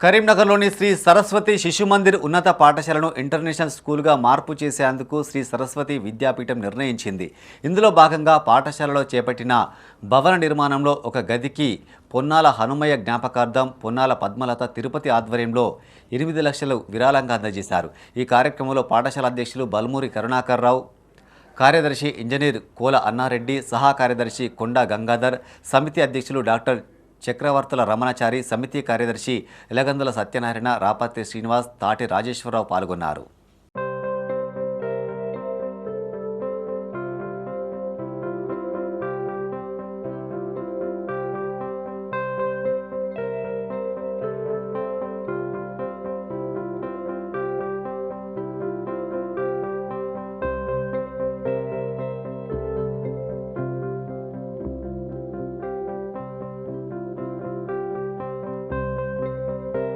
కరీంనగర్లోని శ్రీ సరస్వతి శిశు మందిర్ ఉన్నత పాఠశాలను ఇంటర్నేషనల్ స్కూల్గా మార్పు చేసేందుకు శ్రీ సరస్వతి విద్యాపీఠం నిర్ణయించింది. ఇందులో భాగంగా పాఠశాలలో చేపట్టిన భవన నిర్మాణంలో ఒక గదికి పొన్నాల హనుమయ్య జ్ఞాపకార్థం పొన్నాల పద్మలత తిరుపతి ఆధ్వర్యంలో ఎనిమిది లక్షలు విరాళంగా అందజేశారు. ఈ కార్యక్రమంలో పాఠశాల అధ్యక్షులు బల్మూరి కరుణాకర్ రావు కార్యదర్శి ఇంజనీర్ కోల అన్నారెడ్డి సహా కార్యదర్శి కొండా గంగాధర్ సమితి అధ్యక్షులు డాక్టర్ చక్రవర్తుల రమణాచారి సమితి కార్యదర్శి ఎలగందుల సత్యనారాయణ రాపత్రి శ్రీనివాస్ తాటి రాజేశ్వరరావు పాల్గొన్నారు.